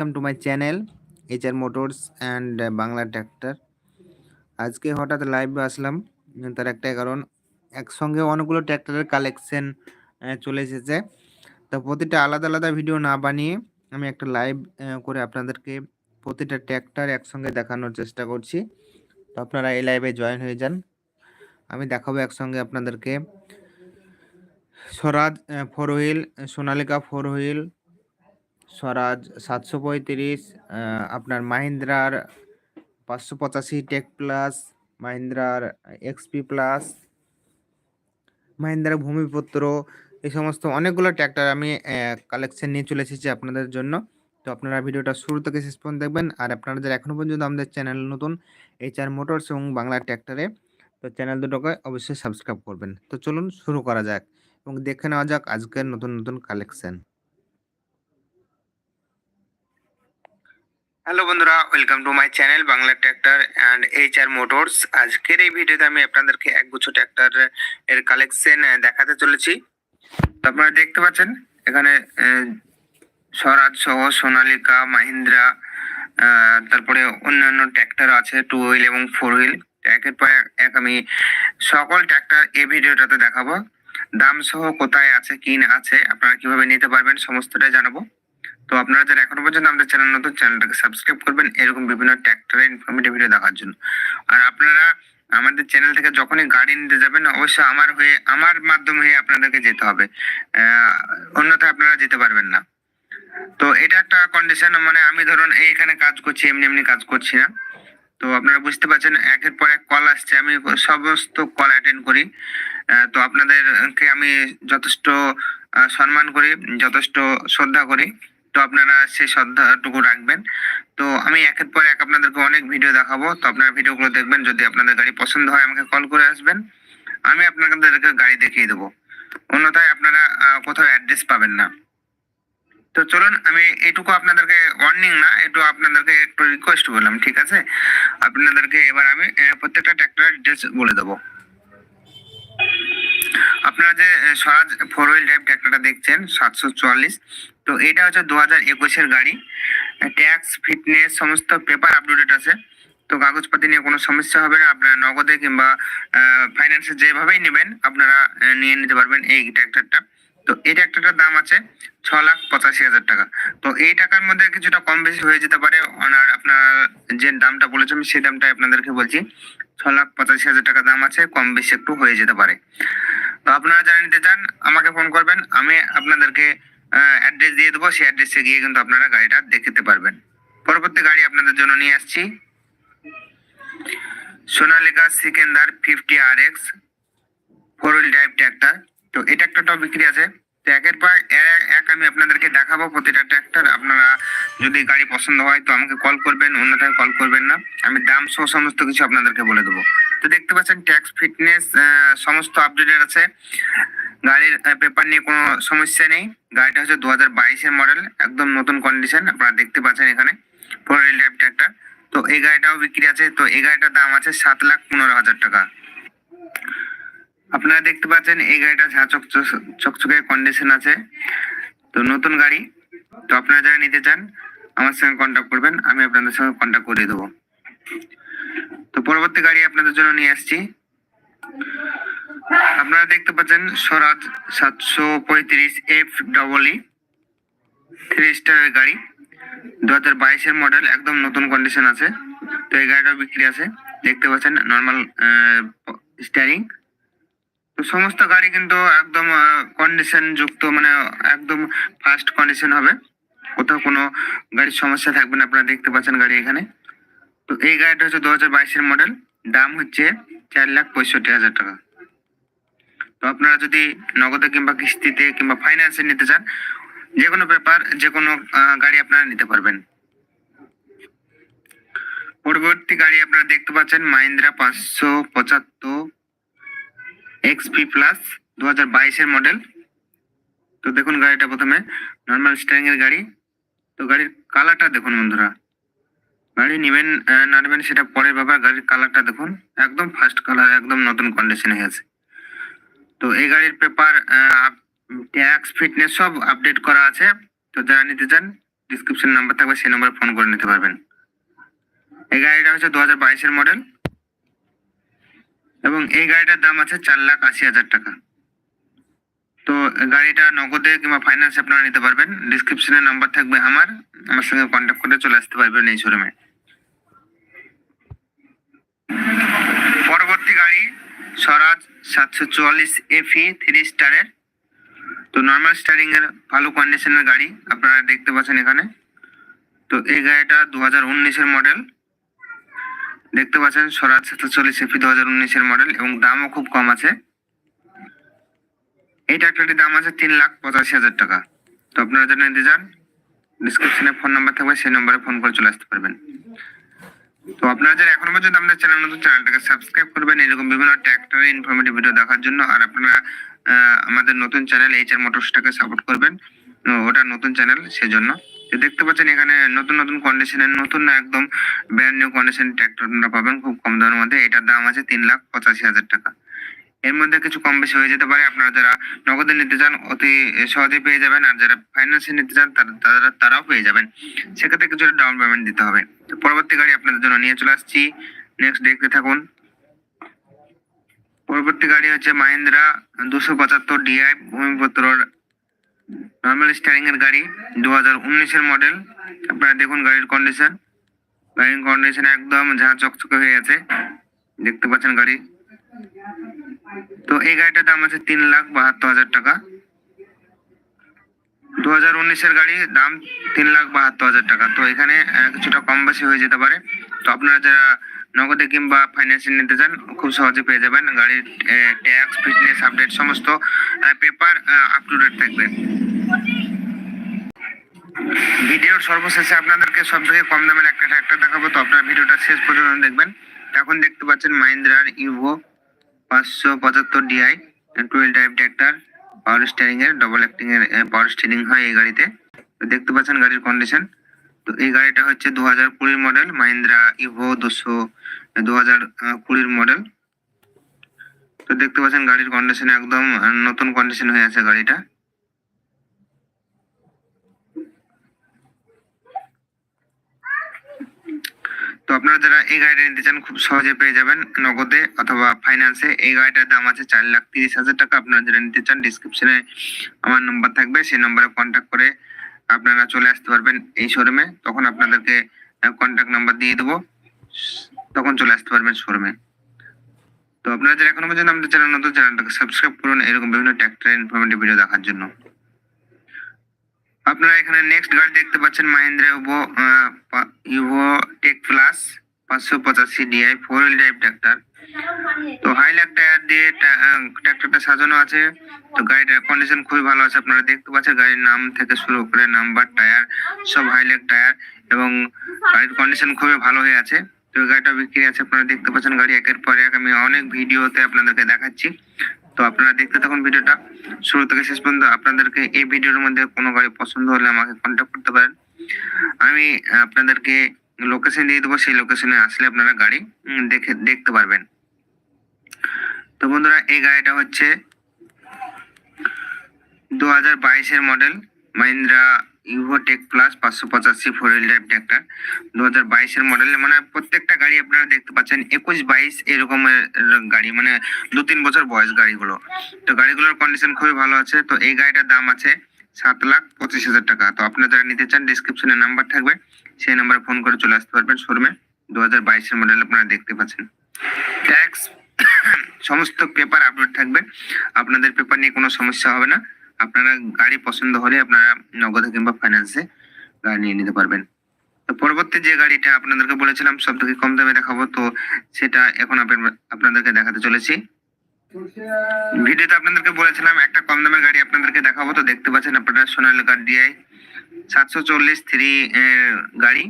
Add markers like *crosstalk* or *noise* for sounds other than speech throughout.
Welcome to my channel HR Motors and Bangla tractor আজকে হঠাৎ লাইভে আসলাম, তার একটাই কারণ, একসঙ্গে অনেকগুলো ট্র্যাক্টরের কালেকশন চলে এসেছে। তো প্রতিটা আলাদা আলাদা ভিডিও না বানিয়ে আমি একটা লাইভ করে আপনাদেরকে প্রতিটা ট্র্যাক্টর একসঙ্গে দেখানোর চেষ্টা করছি। তো আপনারা এই লাইভে জয়েন হয়ে যান। আমি দেখাবো একসঙ্গে আপনাদেরকে। Swaraj four wheel Sonalika four wheel Swaraj সাতশো পঁয়ত্রিশ আপনার মাহিন্দ্রার পাঁচশো পঁচাশি টেক প্লাস মাহিন্দ্রার এক্সপি প্লাস মাহিন্দ্রা ভূমিপুত্র, এই সমস্ত অনেকগুলো ট্র্যাক্টর আমি কালেকশন নিয়ে চলে এসেছি আপনাদের জন্য। তো আপনারা ভিডিওটা শুরু থেকে শেষ পর্যন্ত দেখবেন। আর আপনারা যারা এখনও পর্যন্ত আমাদের চ্যানেল নতুন এইচ আর মোটরস এবং বাংলা ট্র্যাক্টরে তো চ্যানেল দুটোকে অবশ্যই সাবস্ক্রাইব করবেন। তো চলুন শুরু করা যাক এবং দেখে নেওয়া যাক আজকের নতুন নতুন কালেকশন হ্যালো বন্ধুরা, welcome to my channel Bangla tractor and H R Motors. আজকের এই ভিডিওতে আমি আপনাদেরকে একগুচ্ছ ট্র্যাক্টর এর কালেকশন দেখাতে চলেছি। তো আপনারা দেখতে পাচ্ছেন, এখানে স্বরাজ সহ, সোনালিকা, মাহিন্দ্রা তারপরে অন্যান্য ট্র্যাক্টর আছে টু হুইল এবং ফোর হুইল একের পর এক- আমি সকল ট্র্যাক্টর এই ভিডিওটাতে দেখাবো। দাম সহ কোথায় আছে, কি না আছে, আপনারা কীভাবে নিতে পারবেন, সমস্তটাই জানাব। তো আপনারা যারা এখনও পর্যন্ত আমাদের চ্যানেল নতুন, চ্যানেলটাকে সাবস্ক্রাইব করবেন। এরকম বিভিন্ন ট্র্যাক্টরের ইনফরমেটিভ ভিডিও দেখার জন্য। আর আপনারা আমাদের চ্যানেল থেকে যখনই গাড়ি নিতে যাবেন, অবশ্যই আমার হয়ে, আমার মাধ্যমে হয়ে আপনাদেরকে যেতে হবে। অন্যথায় আপনারা যেতে পারবেন না। তো এটা একটা কন্ডিশন মানে আমি ধরুন এইখানে কাজ করছি, এমনি এমনি কাজ করছি না। তো আপনারা বুঝতে পারছেন, একের পর এক কল আসছে। আমি সমস্ত কল অ্যাটেন্ড করি। তো আপনাদেরকে আমি যথেষ্ট সম্মান করি, যথেষ্ট শ্রদ্ধা করি। তো আপনারা সেই শ্রদ্ধাটুকু রাখবেন। তো আমি একের পর এক আপনাদেরকে অনেক ভিডিও দেখাবো। তো আপনারা ভিডিওগুলো দেখবেন, যদি আপনাদের গাড়ি পছন্দ হয়, আমাকে কল করে আসবেন। আমি আপনাদেরকে গাড়ি দেখিয়ে দেবো। অন্যথায় আপনারা কোথাও অ্যাড্রেস পাবেন না। তো চলুন, আমি এটুকু আপনাদেরকে ওয়ার্নিং না, একটু আপনাদেরকে একটু রিকোয়েস্ট করলাম ঠিক আছে? আপনাদেরকে এবার আমি প্রত্যেকটা ট্র্যাক্টরের ডিটেলস বলে দেবো। আপনারা যে স্বরাজ ফোর হুইল ড্রাইভ ট্র্যাক্টরটা দেখছেন, সাতশো চুয়াল্লিশ। তো এটা হচ্ছে দু হাজার একুশের গাড়ি। ট্যাক্স ফিটনেস সমস্ত পেপার আপডেটেড আছে। তো কাগজপাতি নিয়ে কোনো সমস্যা হবে না। আপনারা নগদে কিংবা ফাইন্যান্সে যেভাবেই নেবেন, আপনারা নিয়ে নিতে পারবেন এই ট্র্যাক্টরটা তো এই ট্র্যাক্টরটার দাম আছে ছ লাখ পঁচাশি হাজার টাকা। তো এই টাকার মধ্যে কিছুটা কম বেশি হয়ে যেতে পারে। আর আপনার যে দামটা বলেছেন আমি, সেই দামটা আপনাদেরকে বলছি। ছ লাখ পঁচাশি হাজার টাকা দাম আছে, কম বেশি একটু হয়ে যেতে পারে। তো আপনারা যারা নিতে চান, আমাকে ফোন করবেন। আমি আপনাদেরকে অ্যাড্রেস দিয়ে দেবো। সেই অ্যাড্রেসে গিয়ে কিন্তু আপনারা গাড়িটা দেখতে পারবেন। পরবর্তী গাড়ি আপনাদের জন্য নিয়ে আসছি। Sonalika Sikander fifty R X four wheel drive tractor তো এই ট্র্যাক্টরটাও বিক্রি আছে। তো একের পর এক আমি আপনাদেরকে দেখাবো প্রতিটা ট্র্যাক্টর আপনারা যদি গাড়ি পছন্দ হয় তো আমাকে কল করবেন, অন্যথায় কল করবেন না। আমি দাম সহ সমস্ত কিছু আপনাদেরকে বলে দেবো। তো দেখতে পাচ্ছেন ট্যাক্স ফিটনেস সমস্ত আপডেটেড আছে। গাড়ির পেপার নিয়ে কোনো সমস্যা নেই। গাড়িটা হচ্ছে দু হাজার বাইশের মডেল একদম নতুন কন্ডিশন আপনারা দেখতে পাচ্ছেন এখানে হুইল ড্রাইভ ট্র্যাক্টর তো এই গাড়িটাও বিক্রি আছে, তো এই গাড়িটার দাম আছে সাত লাখ পনেরো হাজার টাকা। আপনারা দেখতে পাচ্ছেন, এই গাড়িটা ঝা চকচকে কন্ডিশন আছে। তো নতুন গাড়ি, তো আপনারা যারা নিতে চান, আমার সঙ্গে কন্ট্যাক্ট করবেন, আমি আপনাদের সঙ্গে কন্ট্যাক্ট করে দেবো। তো পরবর্তী গাড়ি আপনাদের জন্য নিয়ে আসছি। আপনারা দেখতে পাচ্ছেন স্বরাজ সাতশো পঁয়ত্রিশ এফ ডবল ই থ্রি স্টারের গাড়ি। দু হাজার বাইশের মডেল একদম নতুন কন্ডিশন আছে। তো এই গাড়িটাও বিক্রি আছে। দেখতে পাচ্ছেন নর্মাল স্টিয়ারিং তো সমস্ত গাড়ি কিন্তু একদম কন্ডিশন যুক্ত মানে একদম ফার্স্ট কন্ডিশন হবে। কোথাও কোনো গাড়ির সমস্যা থাকবে না। আপনারা দেখতে পাচ্ছেন গাড়ি এখানে। তো এই গাড়িটা হচ্ছে দু হাজার বাইশের মডেল দাম হচ্ছে চার লাখ পঁয়ষট্টি হাজার টাকা। তো আপনারা যদি নগদে কিংবা কিস্তিতে কিংবা ফাইন্যান্সে নিতে চান যে কোনো পেপার যে কোনো গাড়ি আপনারা নিতে পারবেন। পরবর্তী গাড়ি আপনারা দেখতে পাচ্ছেন মাহিন্দ্রা পাঁচশো পঁচাত্তর এক্সপি প্লাস দু হাজার বাইশের মডেল তো দেখুন গাড়িটা প্রথমে নর্মাল স্টারিং এর গাড়ি। তো গাড়ির কালারটা দেখুন বন্ধুরা। গাড়ি নেবেন না নেবেন সেটা পরের ব্যাপার। গাড়ির কালারটা দেখুন, একদম ফার্স্ট কালার একদম নতুন কন্ডিশনে আছে। তো এই গাড়ির পেপার ট্যাক্স ফিটনেস সব আপডেট করা আছে। তো যারা নিতে চান ডিসক্রিপশন নাম্বার থাকবে, সেই নম্বরে ফোন করে নিতে পারবেন। এই গাড়িটা হচ্ছে দু হাজার বাইশের মডেল এবং এই গাড়িটার দাম আছে চার লাখ আশি হাজার টাকা। তো গাড়িটা নগদে কিংবা ফাইন্যান্স আপনারা নিতে পারবেন। ডিসক্রিপশনে নাম্বার থাকবে আমার। আমার সঙ্গে কন্ট্যাক্ট করে চলে আসতে পারবেন এই শোরুমে পরবর্তী গাড়ি স্বরাজ সাতশো চুয়াল্লিশ এফি থ্রি স্টারের তো নর্মাল স্টারিং এর ভালো কন্ডিশনের গাড়ি আপনারা দেখতে পাচ্ছেন এখানে। তো এই গাড়িটা দু হাজার উনিশের মডেল দেখতে পাচ্ছেন স্বরাজ সাতশো চল্লিশ এফি দু হাজার উনিশের মডেল এবং দামও খুব কম আছে। এই ট্রাক্টরটির দাম আছে তিন লাখ পঁচাশি হাজার টাকা। তো আপনারা যারা নিতে চান ডিসক্রিপশনে ফোন নাম্বার থাকবে, সেই নম্বরে ফোন করে চলে আসতে পারবেন। তো আপনারা যারা এখনও পর্যন্ত আমাদের চ্যানেল নতুন চ্যানেলটাকে সাবস্ক্রাইব করবেন। এরকম বিভিন্ন ট্র্যাক্টরের ইনফরমেটিভ ভিডিও দেখার জন্য। আর আপনারা আমাদের নতুন চ্যানেল এইচ আর মোটরসটাকে সাপোর্ট করবেন। ওটা নতুন চ্যানেল সেজন্য। তো দেখতে পাচ্ছেন এখানে নতুন নতুন কন্ডিশনের নতুন না একদম ব্র্যান্ড নিউ কন্ডিশন ট্র্যাক্টর পাবেন। খুব কম দামের মধ্যে। এটার দাম আছে তিন লাখ পঁচাশি হাজার টাকা। এর মধ্যে কিছু কম বেশি হয়ে যেতে পারে। আপনারা যারা নগদে নিতে চান, অতি সহজে পেয়ে যাবেন। আর যারা ফাইন্যান্সে নিতে চান, তারা, তারা- তারাও পেয়ে যাবেন। সেক্ষেত্রে কিছুটা ডাউন পেমেন্ট দিতে হবে। পরবর্তী গাড়ি আপনাদের জন্য নিয়ে চলে আসছি। নেক্সট দেখতে থাকুন। পরবর্তী গাড়ি হচ্ছে মাহিন্দ্রা দুশো পঁচাত্তর ডিআই ভূমিপুত্র নর্মাল স্টারিং এর গাড়ি দু হাজার উনিশের মডেল আপনারা দেখুন গাড়ির কন্ডিশন গাড়ির কন্ডিশন একদম ঝাঁ চকচকে হয়ে আছে। দেখতে পাচ্ছেন গাড়ি। তো এই গাড়িটার দাম আছে তিন লাখ বাহাত্তর হাজার টাকা। দু হাজার উনিশের গাড়ি দাম তিন লাখ বাহাত্তর হাজার টাকা। তো এখানে কিছুটা কম বেশি হয়ে যেতে পারে। তো আপনারা যারা নগদে কিংবা ফাইন্যান্সে নিতে চান, খুব সহজে পেয়ে যাবেন। গাড়ির ট্যাক্স ফিটনেস আপডেট সমস্ত পেপার আপ টু ডেট থাকবে। ভিডিওর সর্বশেষে আপনাদেরকে সব থেকে কম দামের একটা ট্র্যাক্টর দেখাবো। তো আপনারা ভিডিওটা শেষ পর্যন্ত দেখবেন। এখন দেখতে পাচ্ছেন মাহিন্দ্রার ইভো পাঁচশো পঁচাত্তর ডিআই টুয়েল টাইপ ট্র্যাক্টর পাওয়ার স্টিয়ারিং এর ডবল অ্যাক্টিং এর পাওয়ার স্টিয়ারিং হয় এই গাড়িতে। দেখতে পাচ্ছেন গাড়ির কন্ডিশন তো এই গাড়িটা হচ্ছে দু হাজার কুড়ির মডেল মাহিন্দ্রা ইভো দুশো দু হাজার কুড়ির মডেল তো দেখতে পাচ্ছেন গাড়ির কন্ডিশন একদম নতুন কন্ডিশন হয়ে আছে গাড়িটা। তো আপনারা যারা এই গাড়িটা নিতে চান, খুব সহজে পেয়ে যাবেন নগদে অথবা ফাইন্যান্সে এই গাড়িটার দাম আছে চার লাখ তিরিশ হাজার টাকা। আপনারা যারা নিতে চান ডিসক্রিপশনে আমার নম্বর থাকবে। সেই নম্বরে কন্ট্যাক্ট করে আপনারা চলে আসতে পারবেন এই শোরুমে তখন আপনাদেরকে কন্ট্যাক্ট নাম্বার দিয়ে দেবো। তখন চলে আসতে পারবেন শোরুমে তো আপনারা যারা এখনও পর্যন্ত আমাদের চ্যানেল নতুন চ্যানেলটাকে সাবস্ক্রাইব করুন। এরকম বিভিন্ন ট্র্যাক্টর ইনফরমেটিভ ভিডিও দেখার জন্য। আপনারা এখানে নেক্সট গাড়ি দেখতে পাচ্ছেন Mahindra Yuvo Yuvo tech plus পাঁচশো পঁচাশি DI four wheel drive tractor তো হাই হাইলাইট টায়ার দিয়ে ট্রাক্টরটা সাজানো আছে। তো গাড়িটার কন্ডিশন খুবই ভালো আছে, আপনারা দেখতে পাচ্ছেন গাড়ির নাম থেকে শুরু করে নাম্বার টায়ার সব হাই হাইলাইট টায়ার এবং গাড়ির কন্ডিশন খুবই ভালো হয়ে আছে। তো গাড়িটা বিক্রি আছে, আপনারা দেখতে পাচ্ছেন গাড়ি একের পর এক। আমি অনেক ভিডিওতে আপনাদেরকে দেখাচ্ছি। তো আপনারা দেখতে থাকুন ভিডিওটা। শুরু থেকে শেষ পর্যন্ত আপনাদেরকে এই ভিডিওর মধ্যে কোনো গাড়ি পছন্দ হলে আমাকে কন্ট্যাক্ট করতে পারেন। আমি আপনাদেরকে লোকেশন দিয়ে দেবো, সেই লোকেশনে আসলে আপনারা গাড়ি দেখে, দেখতে পারবেন। তো বন্ধুরা, এই গাড়িটা হচ্ছে দু হাজার বাইশের মডেল মাহিন্দ্রা ইভোটেক প্লাস পাঁচশো পঁচাশি ফোর হুইল ড্রাইভ ট্র্যাক্টর দু হাজার বাইশের মডেল মানে প্রত্যেকটা গাড়ি আপনারা দেখতে পাচ্ছেন, একুশ বাইশ এরকমের গাড়ি মানে দু তিন বছর বয়স গাড়িগুলো তো গাড়িগুলোর কন্ডিশন খুবই ভালো আছে। তো এই গাড়িটার দাম আছে সাত লাখ পঁচিশ হাজার টাকা। তো আপনারা যারা নিতে চান ডিসক্রিপশনে নাম্বার থাকবে। সেই নাম্বারে ফোন করে চলে আসতে পারবেন শোরুমে দু হাজার বাইশের মডেল আপনারা দেখতে পাচ্ছেন। ট্যাক্স *coughs* সমস্ত পেপার আপডেট থাকবে। আপনাদের পেপার নিয়ে কোনো সমস্যা হবে না। আপনারা গাড়ি পছন্দ হলে আপনারা নগদে কিংবা ফাইন্যান্সে গাড়ি নিয়ে নিতে পারবেন। তো পরবর্তী যে গাড়িটা আপনাদেরকে বলেছিলাম সব থেকে কম দামে দেখাবো, তো সেটা এখন আপনাদেরকে দেখাতে চলেছি। ভিডিওতে আপনাদেরকে বলেছিলাম, একটা কম দামের গাড়ি আপনাদেরকে দেখাবো, তো দেখতে পাচ্ছেন আপনারা সোনালিকা ডিআই সাতশো চল্লিশ থ্রি গাড়ি।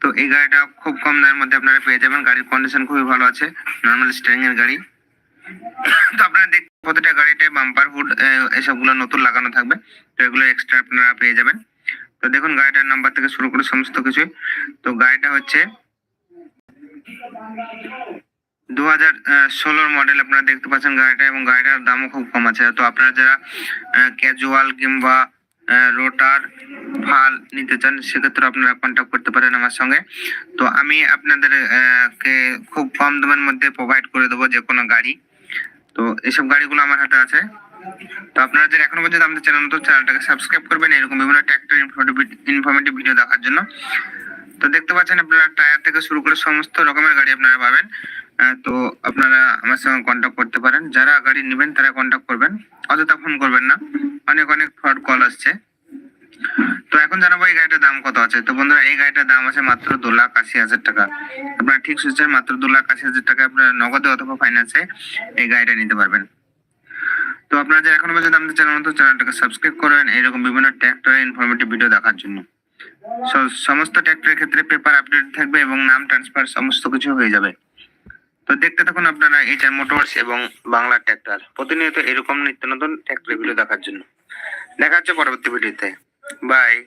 তো এই গাড়িটা খুব কম দামের মধ্যে আপনারা পেয়ে যাবেন, গাড়ির কন্ডিশন খুবই ভালো আছে নর্মাল স্টিয়ারিং এর গাড়ি। আপনারা দেখ প্রতিটা গাড়িতে বাম্পার হুড এসবগুলো নতুন লাগানো থাকবে। তো এগুলো এক্সট্রা আপনারা পেয়ে যাবেন। তো দেখুন, গাড়িটার নাম্বার থেকে শুরু করে সমস্ত কিছু তো গাড়িটা হচ্ছে দু হাজার ষোলোর মডেল আপনারা দেখতে পাচ্ছেন গাড়িটা এবং গাড়িটার দামও খুব কম আছে। তো আপনারা যারা ক্যাজুয়াল কিংবা রোটার ফাল নিতে চান, সেক্ষেত্রে আপনারা কন্ট্যাক্ট করতে পারেন আমার সঙ্গে। তো আমি আপনাদের কে খুব কম দামের মধ্যে প্রোভাইড করে দেবো যে কোনো গাড়ি। তো এইসব গাড়িগুলো আমার হাতে আছে। তো আপনারা যারা এখনও পর্যন্ত আমাদের চ্যানেল তো চ্যানেলটাকে সাবস্ক্রাইব করবেন। এরকম বিভিন্ন ট্র্যাক্টর ইনফরমেটিভ ভিডিও দেখার জন্য। তো দেখতে পাচ্ছেন আপনারা টায়ার থেকে শুরু করে সমস্ত রকমের গাড়ি আপনারা পাবেন। তো আপনারা আমার সঙ্গে কন্ট্যাক্ট করতে পারেন। যারা গাড়ি নেবেন, তারা কন্ট্যাক্ট করবেন। অযথা ফোন করবেন না। অনেক অনেক ফ্রড কল আসছে। তো এখন জানাব এই গাড়িটার দাম কত আছে। তো বন্ধুরা, এই গাড়িটার দাম আছে মাত্র দু লাখ আশি হাজার টাকা। আপনারা ঠিক শুনছেন, মাত্র দু লাখ আশি হাজার টাকা আপনারা নগদে অথবা ফাইন্যান্সে এই গাড়িটা নিতে পারবেন। তো আপনারা যারা এখনও পর্যন্ত আমাদের চ্যানেল মতো চ্যানেলটাকে সাবস্ক্রাইব করবেন এরকম বিভিন্ন ট্র্যাক্টর ইনফরমেটিভ ভিডিও দেখার জন্য। সমস্ত ট্র্যাক্টরের ক্ষেত্রে পেপার আপডেট থাকবে এবং নাম ট্রান্সফার সমস্ত কিছু হয়ে যাবে। তো দেখতে থাকুন আপনারা এইচআর মোটরস এবং বাংলা ট্র্যাক্টর প্রতিনিয়ত এরকম নিত্য নতুন ট্র্যাক্টর ভিডিও দেখার জন্য। দেখা হচ্ছে পরবর্তী ভিডিওতে Bye.